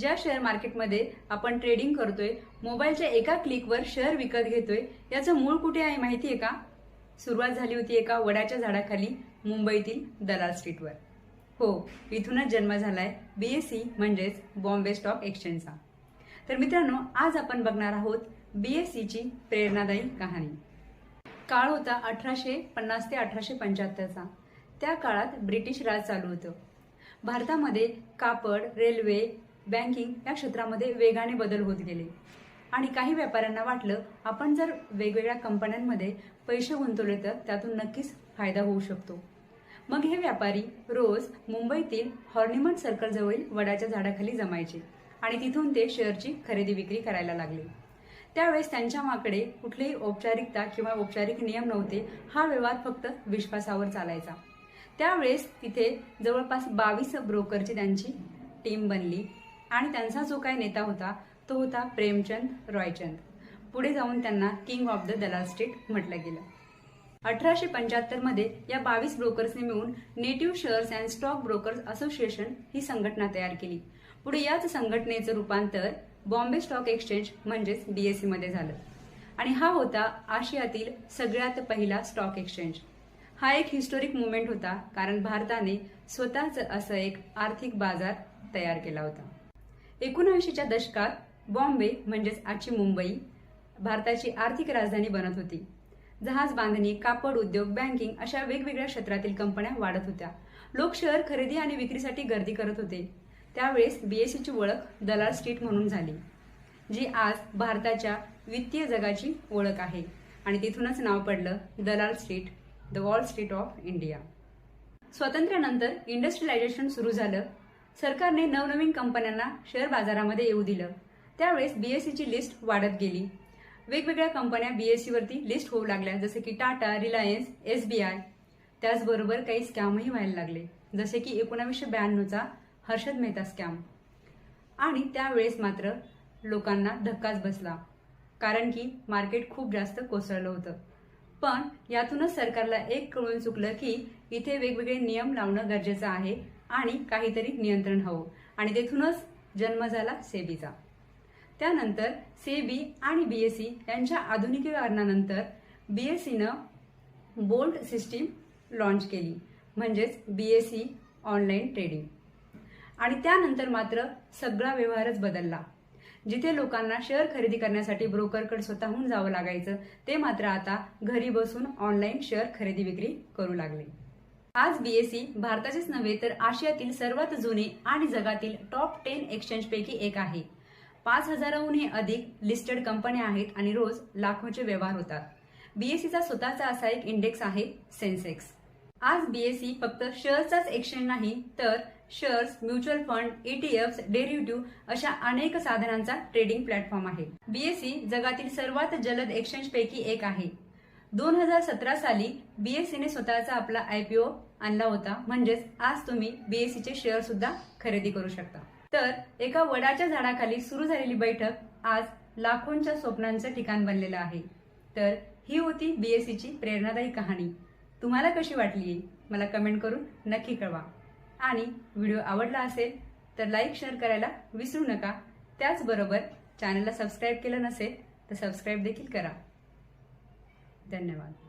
ज्या शेअर मार्केटमध्ये आपण ट्रेडिंग करतोय मोबाईलच्या एका क्लिकवर शेअर विकत घेतोय याचं मूळ कुठे आहे माहिती आहे का? सुरुवात झाली होती एका वडाच्या झाडाखाली मुंबईतील दलाल स्ट्रीटवर हो इथूनच जन्म झालाय बीएससी म्हणजेच बॉम्बे स्टॉक एक्सचेंजचा तर मित्रांनो आज आपण बघणार आहोत बीएससीची प्रेरणादायी कहाणी. काळ होता अठराशे पन्नास ते अठराशे पंच्याहत्तरचा त्या काळात ब्रिटिश राज चालू होतं. भारतामध्ये कापड रेल्वे बँकिंग या क्षेत्रामध्ये वेगाने बदल होत गेले. आणि काही व्यापाऱ्यांना वाटलं आपण जर वेगवेगळ्या कंपन्यांमध्ये पैसे गुंतवले तर त्यातून नक्कीच फायदा होऊ शकतो. मग हे व्यापारी रोज मुंबईतील हॉर्निमन सर्कलजवळील वडाच्या झाडाखाली जमायचे आणि तिथून ते शेअरची खरेदी विक्री करायला लागले. त्यावेळेस त्यांच्या माकडे कुठलीही औपचारिकता किंवा औपचारिक नियम नव्हते हा व्यवहार फक्त विश्वासावर चालायचा. त्यावेळेस तिथे जवळपास बावीस ब्रोकरची त्यांची टीम बनली. आणि त्यांचा जो काय नेता होता तो होता प्रेमचंद रॉयचंद. पुढे जाऊन त्यांना king of the Dalal Street म्हटलं गेलं. अठराशे पंच्याहत्तरमध्ये या बावीस ब्रोकर्सने मिळून native shares and stock brokers association ही संघटना तयार केली. पुढे याच संघटनेचं रूपांतर बॉम्बे स्टॉक एक्सचेंज म्हणजेच बीएससी मध्ये झालं. आणि हा होता आशियातील सगळ्यात पहिला स्टॉक एक्सचेंज हा एक हिस्टोरिक मुवमेंट होता कारण भारताने स्वतःच असं एक आर्थिक बाजार तयार केला होता. एकोणऐंशीच्या दशकात बॉम्बे म्हणजेच आजची मुंबई भारताची आर्थिक राजधानी बनत होती. जहाज बांधणी कापड उद्योग बँकिंग अशा वेगवेगळ्या क्षेत्रातील कंपन्या वाढत होत्या. लोक शहर खरेदी आणि विक्रीसाठी गर्दी करत होते. त्यावेळेस बीएससीची ओळख दलाल स्ट्रीट म्हणून झाली जी आज भारताच्या वित्तीय जगाची ओळख आहे. आणि तिथूनच नाव पडलं Dalal Street the Wall Street of India. स्वातंत्र्यानंतर इंडस्ट्रियलायझेशन सुरू झालं. सरकारने नवनवीन कंपन्यांना शेअर बाजारामध्ये येऊ दिलं. त्यावेळेस बीएससीची लिस्ट वाढत गेली. वेगवेगळ्या कंपन्या बीएससीवरती लिस्ट होऊ लागल्या जसे की टाटा रिलायन्स एसबीआय त्याचबरोबर काही स्कॅमही व्हायला लागले जसे की एकोणावीसशे ब्याण्णवचा हर्षद मेहता स्कॅम आणि त्यावेळेस मात्र लोकांना धक्काच बसला कारण की मार्केट खूप जास्त कोसळलं होतं. पण यातूनच सरकारला एक कळून चुकलं की इथे वेगवेगळे नियम लावणं गरजेचं आहे आणि काहीतरी नियंत्रण हवं. आणि तेथूनच जन्म झाला सेबीचा. त्यानंतर सेबी आणि बीएससी यांच्या आधुनिकीकरणानंतर बीएससीनं बोल्ट सिस्टीम लॉन्च केली म्हणजेच बीएससी ऑनलाईन ट्रेडिंग. आणि त्यानंतर मात्र सगळा व्यवहारच बदलला. जिथे लोकांना शेअर खरेदी करण्यासाठी ब्रोकरकडे स्वतःहून जावं लागायचं ते मात्र आता घरी बसून ऑनलाईन शेअर खरेदी विक्री करू लागले. आज बीएससी भारताचेच नव्हे तर आशियातील सर्वात जुने आणि जगातील टॉप टेन एक्सचेंजपैकी एक आहे. पाच हजाराहूनही अधिक लिस्टेड कंपन्या आहेत आणि रोज लाखोचे व्यवहार होतात. बीएससीचा स्वतःचा असा एक इंडेक्स आहे सेन्सेक्स आज बीएससी फक्त शेअर्सचाच एक्सचेंज नाही तर shares mutual fund ETF derivative अशा अनेक साधनांचा ट्रेडिंग प्लॅटफॉर्म आहे. बीएससी जगातील सर्वात जलद एक्सचेंज पैकी एक आहे. दोन हजार सतरा साली बीएससीने स्वतःचा आपला आयपीओ आणला होता. म्हणजेच आज तुम्ही बीएससीचे शेअर सुद्धा खरेदी करू शकता. तर एका वडाच्या झाडाखाली सुरू झालेली बैठक आज लाखोंच्या स्वप्नांचं ठिकाण बनलेलं आहे. तर ही होती बीएससीची प्रेरणादायी कहाणी. तुम्हाला कशी वाटली? मला कमेंट करून नक्की कळवा. आणि व्हिडिओ आवडला असेल तर लाईक शेअर करायला विसरू नका. त्याचबरोबर चॅनलला सबस्क्राईब केलं नसेल तर सबस्क्राईब देखील करा. धन्यवाद.